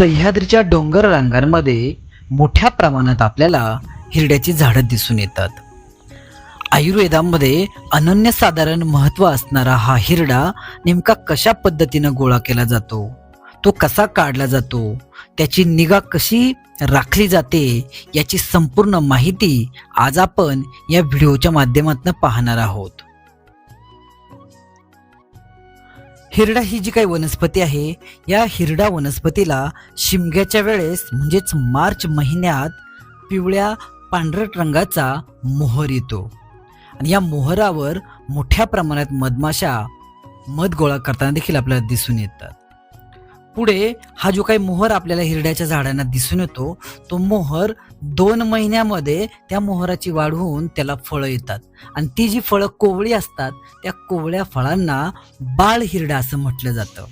सह्याद्रीच्या डोंगर रांगांमध्ये मोठ्या प्रमाणात आपल्याला हिरड्याची झाडं दिसून येतात. आयुर्वेदामध्ये अनन्यसाधारण महत्त्व असणारा हा हिरडा नेमका कशा पद्धतीनं गोळा केला जातो? तो कसा काढला जातो? त्याची निगा कशी राखली जाते? याची संपूर्ण माहिती आज आपण या व्हिडिओच्या माध्यमातून पाहणार आहोत. हिरडा ही जी काही वनस्पती आहे या हिरडा वनस्पतीला शिमग्याच्या वेळेस म्हणजेच मार्च महिन्यात पिवळ्या पांढरट रंगाचा मोहर येतो. आणि या मोहरावर मोठ्या प्रमाणात मधमाशा मध गोळा करताना देखील आपल्याला दिसून येतात. पुढे हा जो काही मोहर आपल्याला हिरड्याच्या झाडांना दिसून येतो तो मोहर दोन महिन्यामध्ये त्या मोहराची वाढ होऊन त्याला फळं येतात. आणि ती जी फळं कोवळी असतात त्या कोवळ्या फळांना बाळ हिरडा असं म्हटलं जातं.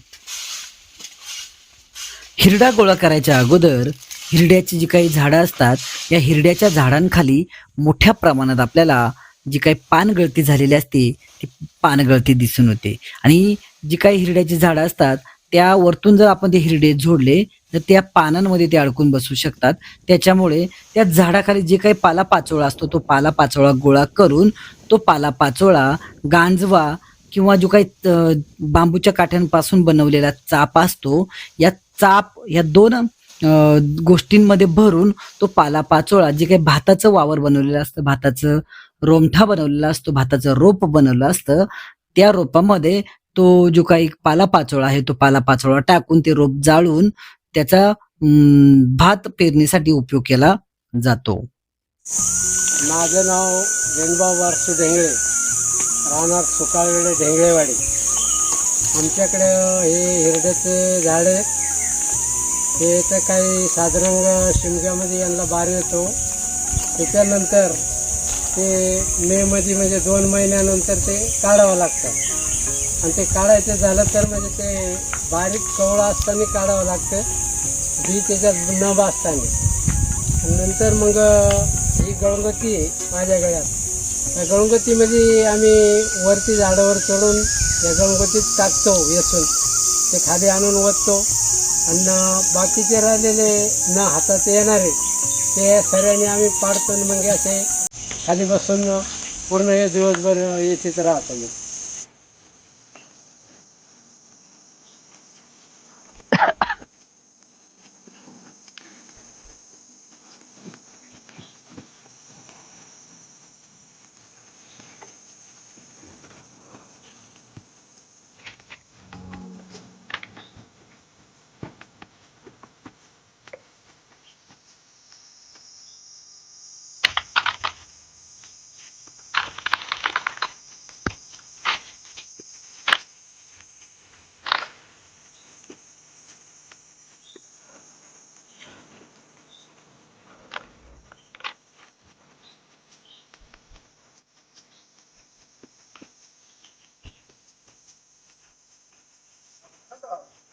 हिरडा गोळा करायच्या अगोदर हिरड्याची जी काही झाडं असतात या हिरड्याच्या झाडांखाली मोठ्या प्रमाणात आपल्याला जी काही पानगळती झालेली असते ती पानगळती दिसून होते आणि जी काही हिरड्याची झाडं असतात त्या वरतून जर आपण ते हिरडे जोडले तर त्या पानांमध्ये ते अडकून बसू शकतात. त्याच्यामुळे त्या झाडाखाली जे काही पाला पाचोळा असतो तो पाला पाचोळा गोळा करून तो पाला पाचोळा गांजवा किंवा जो काही बांबूच्या काठ्यांपासून बनवलेला चाप असतो या चाप या दोन गोष्टींमध्ये भरून तो पाला पाचोळा जे काही भाताचं वावर बनवलेलं असतं भाताचं रोमठा बनवलेला असतो भाताचं रोप बनवलं असतं त्या रोपामध्ये तो जो काही पाला पाचोळा आहे तो पाला पाचोळा टाकून ते रोप जाळून त्याचा भात पेरणीसाठी उपयोग केला जातो. माझं नाव वेणबाव वारसू ढेंगळे. राहणार सुकाळवेडे ढेंगळेवाडी. आमच्याकडे हे हिरड्याचे झाड आहेत. हे तर काही साधारण शिमग्यामध्ये यांना बार येतो. त्याच्यानंतर ते मेमध्ये म्हणजे दोन महिन्यानंतर ते काढावं लागतं. आणि ते काढायचं झालं तर म्हणजे ते बारीक कवळा असताना काढावं लागतं. बी त्याच्यात न भाजताना नंतर मग ही गळंगती आहे माझ्या गळ्यात. त्या गळंगतीमध्ये म्हणजे आम्ही वरती झाडावर चढून या गळंगतीत टाकतो येसून ते खाली आणून ओततो. आणि बाकीचे राहिलेले न हातात येणारे ते सऱ्याने आम्ही पाडतो आणि मग असे खाली बसून पूर्ण हे दिवसभर येथेच राहतो. मी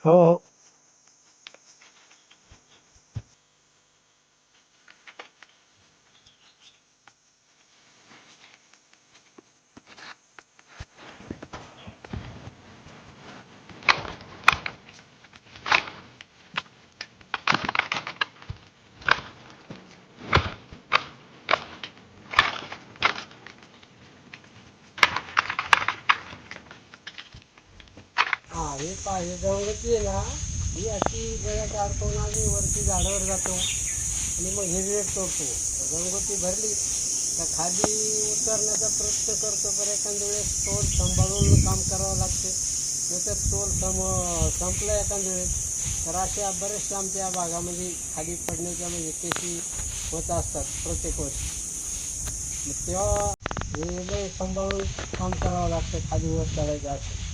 हो हा हे पहा हे आहे ना ही अशी गळ्यात अडकवून आम्ही वरती झाडावर जातो. आणि मग हे वेळ तोडतो गवंगती भरली. तर खाली उतरण्याचा प्रयत्न करतो पण एखाद्या वेळेस तोल सांभाळून काम करावं लागते. नंतर तोल सम संपला एखाद्या वेळेस. तर अशा बरेचशा आमच्या भागामध्ये खाली पडण्याच्या म्हणजे केशी होत असतात प्रत्येक वर्षी. मग तेव्हा हे लय सांभाळून काम करावं लागतं. खाली वर चढायचं असं.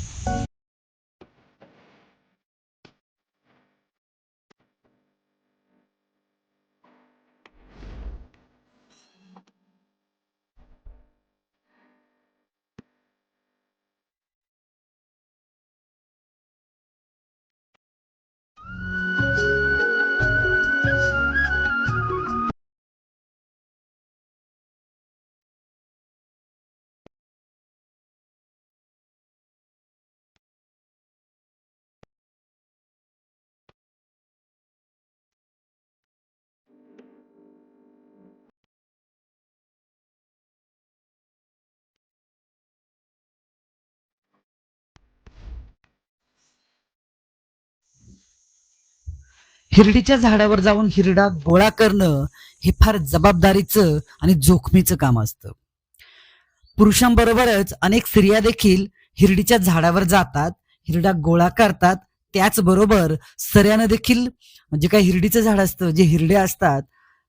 हिरडीच्या झाडावर जाऊन हिरडा गोळा करणं हे फार जबाबदारीचं आणि जोखमीचं काम असतं. पुरुषांबरोबरच अनेक स्त्रिया देखील हिरडीच्या झाडावर जातात हिरडा गोळा करतात. त्याचबरोबर सऱ्यानं देखील म्हणजे काय हिरडीचं झाड असतं जे हिरडे असतात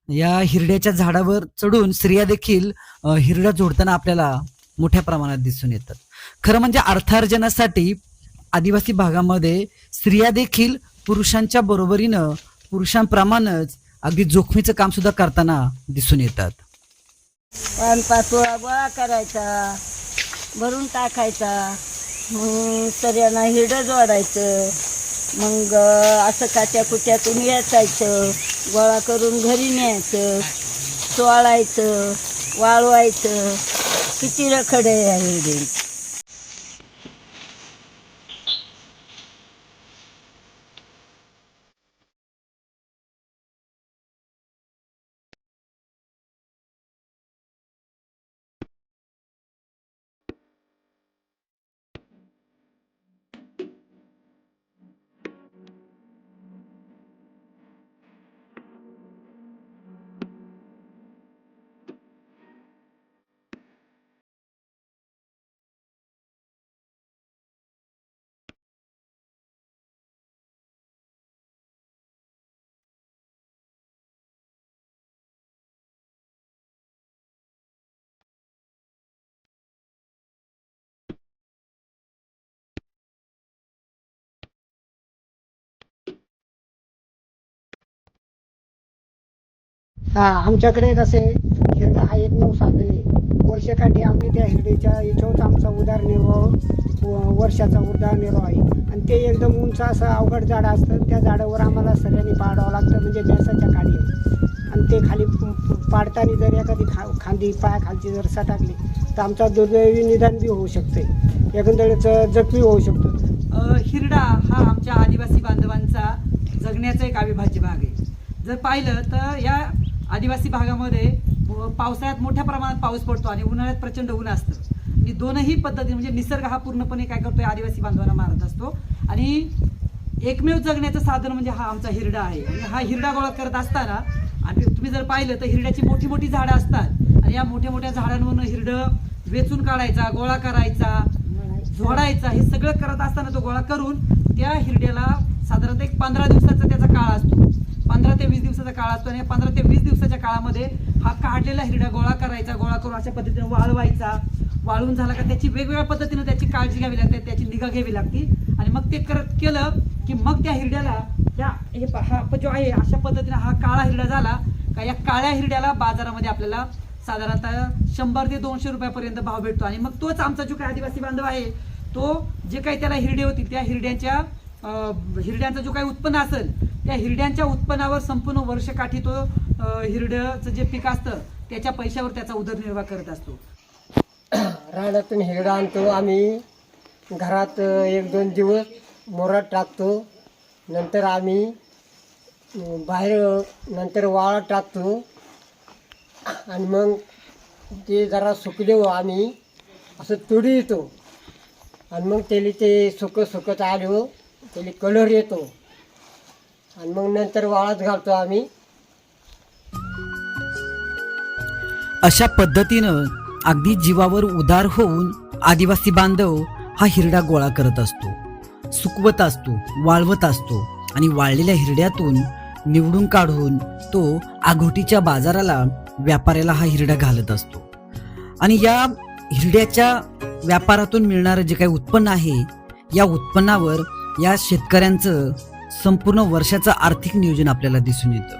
या हिरड्याच्या झाडावर चढून स्त्रिया देखील हिरडा जोडताना आपल्याला मोठ्या प्रमाणात दिसून येतात. खरं म्हणजे अर्थार्जनासाठी आदिवासी भागामध्ये स्त्रिया देखील पुरुषांच्या बरोबरीनं पुरुषांप्रमाणेच अगदी जोखमीचं काम सुद्धा करताना दिसून येतात. पानपाचोळा गोळा करायचा भरून टाकायचा मग सऱ्यांना हिरडं जोडायचं मग असं काच्या कुट्यातून वेचायचं गोळा करून घरी न्यायचं चोळायचं वाळवायचं किती रखडे आहे आमच्याकडे कसे हिरडा हा एक नऊ साधन आहे वर्षकाठी आम्ही त्या हिरडीच्या याच्यावरच आमचा उदारनिर्वाह व- वर्षाचा उदारनिर्वाह आहे. आणि ते एकदम उंच असं अवघड झाड असतं त्या झाडावर आम्हाला सगळ्यांनी पाडावं लागतं म्हणजे गॅसाच्या काडी आणि ते खाली पाडताना जर एखादी खा खांदी पायाखालची जर सटाकली तर आमचा दुर्दैवी निदान बी होऊ शकते. एकंदरीत जखमी होऊ शकतो. हिरडा हा आमच्या आदिवासी बांधवांचा जगण्याचा एक अविभाज्य भाग आहे. जर पाहिलं तर या आदिवासी भागामध्ये पावसाळ्यात मोठ्या प्रमाणात पाऊस पडतो आणि उन्हाळ्यात प्रचंड ऊन असतं. आणि दोनही पद्धती म्हणजे निसर्ग हा पूर्णपणे काय करतो आदिवासी बांधवांना मारत असतो. आणि एकमेव जगण्याचं साधन म्हणजे हा आमचा हिरडा आहे. आणि हा हिरडा गोळा करत असताना आणि तुम्ही जर पाहिलं तर हिरड्याची मोठी मोठी झाडं असतात. आणि या मोठ्या मोठ्या झाडांवरून हिरडं वेचून काढायचा गोळा करायचा झोडायचा हे सगळं करत असताना तो गोळा करून त्या हिरड्याला साधारणतः एक पंधरा दिवसाचा त्याचा काळ असतो. पंधरा ते वीस दिवसाचा काळ असतो आणि पंधरा ते वीस दिवसाच्या काळामध्ये हा काढलेला हिरडा गोळा करायचा गोळा करून अशा पद्धतीने वाळवायचा. वाळून झाला का त्याची वेगवेगळ्या पद्धतीनं त्याची काळजी घ्यावी लागते त्याची निगा घ्यावी लागते. आणि मग ते करत केलं की मग त्या हिरड्याला या हे हा जो आहे अशा पद्धतीने हा काळा हिरडा झाला का या काळ्या हिरड्याला बाजारामध्ये आपल्याला साधारणतः शंभर ते दोनशे रुपयापर्यंत भाव भेटतो. आणि मग तोच आमचा जो काही आदिवासी बांधव आहे तो जे काही त्याला हिरडे होती त्या हिरड्यांच्या हिरड्यांचं जो काही उत्पन्न असेल त्या हिरड्यांच्या उत्पन्नावर संपूर्ण वर्षकाठी तो हिरड्याचं जे पीक असतं त्याच्या पैशावर त्याचा उदरनिर्वाह करत असतो. रानातून हिरडा आणतो आम्ही घरात एक दोन दिवस मोरात टाकतो नंतर आम्ही बाहेर नंतर वाळा टाकतो. आणि मग ते जरा सुकले आम्ही असं तुडी येतो आणि मग त्याला ते सुकं सुकत आलो. त्याला कलर येतो. आणि मग नंतर वाळत घालतो आम्ही. अशा पद्धतीनं अगदी जीवावर उदार होऊन आदिवासी बांधव हा हिरडा गोळा करत असतो. सुकवत असतो वाळवत असतो आणि वाळलेल्या हिरड्यातून निवडून काढून तो आघोटीच्या बाजाराला व्यापाऱ्याला हा हिरडा घालत असतो. आणि या हिरड्याच्या व्यापारातून मिळणारं जे काही उत्पन्न आहे या उत्पन्नावर या शेतकऱ्यांचं संपूर्ण वर्षाचं आर्थिक नियोजन आपल्याला दिसून येतं.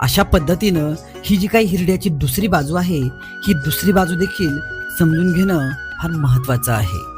अशा पद्धतीनं ही जी काही हिरड्याची दुसरी बाजू आहे ही दुसरी बाजू देखील समजून घेणं फार महत्वाचं आहे.